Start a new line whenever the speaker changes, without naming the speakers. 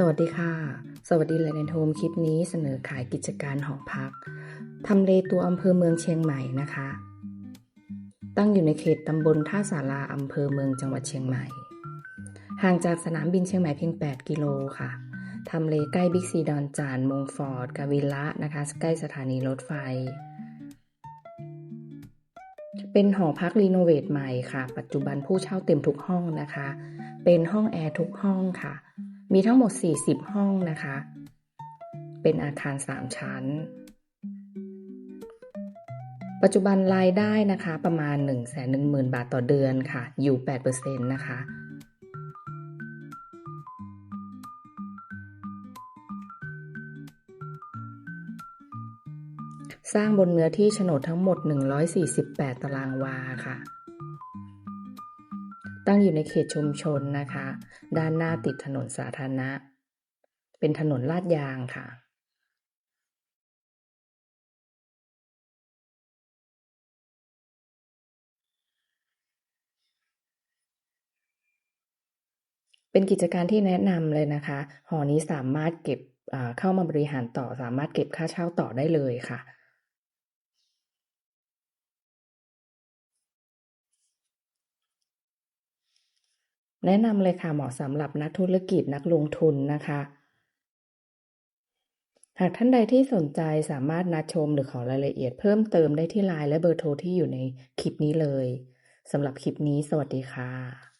สวัสดีค่ะ สวัสดีแลนด์โฮมคลิปนี้เสนอขายกิจการหอพัก ทำเลตัวอำเภอเมืองเชียงใหม่นะคะ ตั้งอยู่ในเขตตำบลท่าสาราอำเภอเมืองจังหวัดเชียงใหม่ ห่างจากสนามบินเชียงใหม่เพียง 8 กิโลค่ะ ทำเลใกล้บิ๊กซีดอนจานมงฟอร์ดกาวิละนะคะ ใกล้สถานีรถไฟ เป็นหอพักรีโนเวทใหม่ค่ะ ปัจจุบันผู้เช่าเต็มทุกห้องนะคะ เป็นห้องแอร์ทุกห้องค่ะ มีทั้งหมด 40 ห้องนะคะ เป็นอาคาร 3 ชั้น ปัจจุบันรายได้นะคะประมาณ 1 1 0 0 0 0 บาทต่อเดือนค่ะ อยู่ 8%นะคะ สร้างบนเนื้อที่โฉนดทั้งหมด 148 ตารางวาค่ะ ตั้งอยู่ในเขตชุมชนนะคะ ด้านหน้าติดถนนสาธารณะ เป็นถนนลาดยางค่ะ เป็นกิจการที่แนะนำเลยนะคะ หอนี้สามารถเก็บเข้ามาบริหารต่อสามารถเก็บค่าเช่าต่อได้เลยค่ะ แนะนำเลยค่ะเหมาะสำหรับนักธุรกิจนักลงทุนนะคะ หากท่านใดที่สนใจสามารถนัดชมหรือขอรายละเอียดเพิ่มเติมได้ที่ไลน์และเบอร์โทรที่อยู่ในคลิปนี้เลยสำหรับคลิปนี้สวัสดีค่ะ